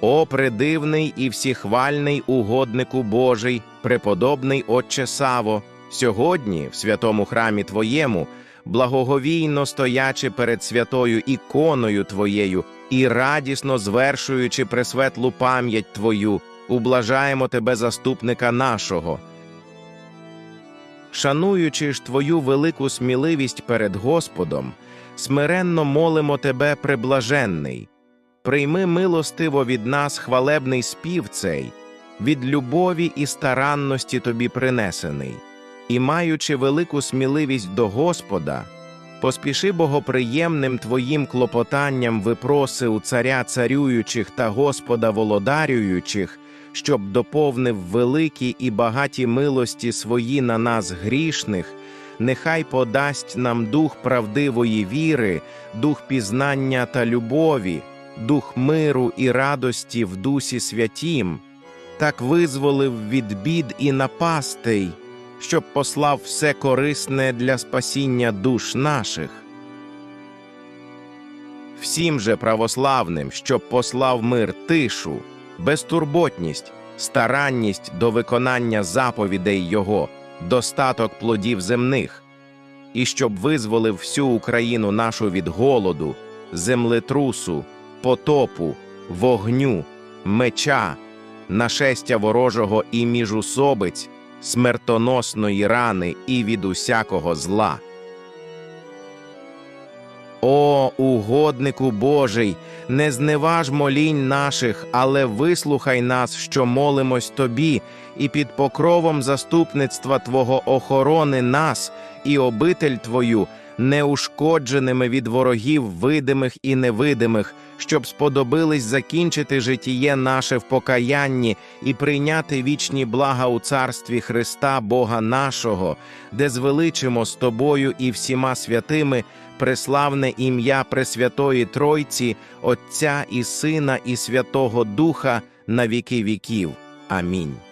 О предивний і всіхвальний угоднику Божий, преподобний Отче Саво, сьогодні, в святому храмі Твоєму, благоговійно стоячи перед святою іконою Твоєю і радісно звершуючи пресветлу пам'ять Твою, ублажаємо Тебе, заступника нашого. Шануючи ж Твою велику сміливість перед Господом, смиренно молимо Тебе, преблаженний. Прийми милостиво від нас хвалебний спів цей, від любові і старанності тобі принесений, і, маючи велику сміливість до Господа, поспіши богоприємним твоїм клопотанням випроси у царя царюючих та Господа володарюючих, щоб доповнив великі і багаті милості свої на нас грішних, нехай подасть нам дух правдивої віри, дух пізнання та любові дух миру і радості в Дусі Святім, так визволив від бід і напастей, щоб послав все корисне для спасіння душ наших. Всім же православним, щоб послав мир тишу, безтурботність, старанність до виконання заповідей Його, достаток плодів земних, і щоб визволив всю Україну нашу від голоду, землетрусу, потопу, вогню, меча, нашестя ворожого і міжусобиць, смертоносної рани і від усякого зла. О, угоднику Божий, не зневаж молінь наших, але вислухай нас, що молимось тобі, і під покровом заступництва Твого охорони нас і обитель Твою, неушкодженими від ворогів видимих і невидимих, щоб сподобились закінчити житіє наше в покаянні і прийняти вічні блага у царстві Христа Бога нашого, де звеличимо з тобою і всіма святими преславне ім'я Пресвятої Тройці, Отця і Сина і Святого Духа на віки віків. Амінь.